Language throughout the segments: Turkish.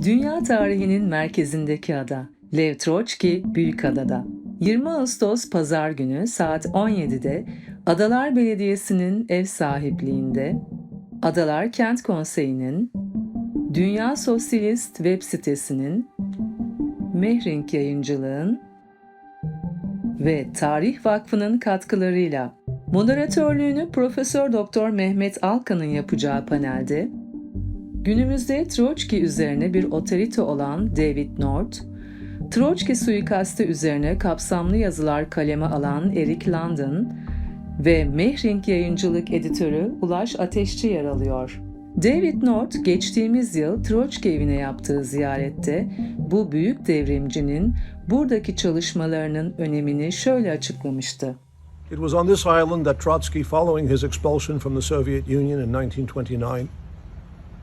Dünya tarihinin merkezindeki ada, Lev Troçki Büyükada'da. 20 Ağustos Pazar günü saat 17'de Adalar Belediyesi'nin ev sahipliğinde Adalar Kent Konseyi'nin Dünya Sosyalist web sitesinin Mehrink Yayıncılığın ve Tarih Vakfı'nın katkılarıyla moderatörlüğünü Profesör Doktor Mehmet Alkan'ın yapacağı panelde Günümüzde Troçki üzerine bir otorite olan David North, Troçki suikastı üzerine kapsamlı yazılar kaleme alan Eric London ve Mehrink yayıncılık editörü Ulaş Ateşçi yer alıyor. David North geçtiğimiz yıl Troçki evine yaptığı ziyarette bu büyük devrimcinin buradaki çalışmalarının önemini şöyle açıklamıştı. It was on this island that Trotsky, following his expulsion from the Soviet Union in 1929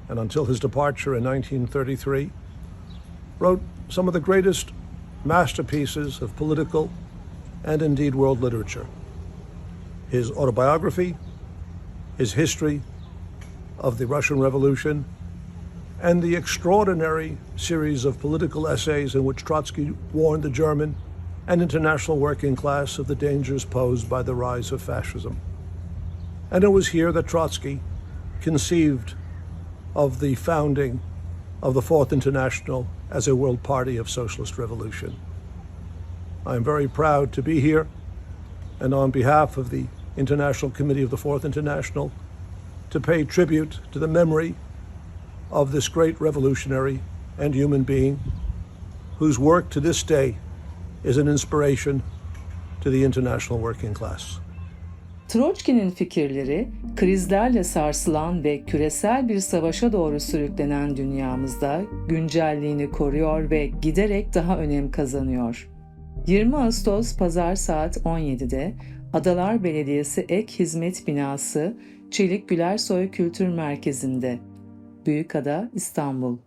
and until his departure in 1933, wrote some of the greatest masterpieces of political and indeed world literature. His autobiography, his history of the Russian Revolution, and the extraordinary series of political essays in which Trotsky warned the German and international working class of the dangers posed by the rise of fascism. And it was here that Trotsky conceived of the founding of the Fourth International as a world party of socialist revolution. I am very proud to be here, and on behalf of the International Committee of the Fourth International, to pay tribute to the memory of this great revolutionary and human being whose work to this day is an inspiration to the international working class. Troçki'nin fikirleri, krizlerle sarsılan ve küresel bir savaşa doğru sürüklenen dünyamızda güncelliğini koruyor ve giderek daha önem kazanıyor. 20 Ağustos Pazar saat 17'de Adalar Belediyesi Ek Hizmet Binası Çelik Gülersoy Kültür Merkezi'nde. Büyükada, İstanbul.